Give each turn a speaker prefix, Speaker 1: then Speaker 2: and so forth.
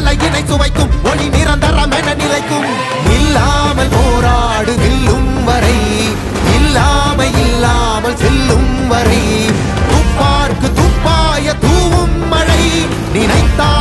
Speaker 1: தலையினை சுவைக்கும் ஒளி நிரந்தரமென நிலைக்கும். இல்லாமல் போராடு வில்லும் வரை இல்லாமை இல்லாமல் செல்லும் வரை. துப்பார்க்கு துப்பாய தூவும் மழை நினைத்தார்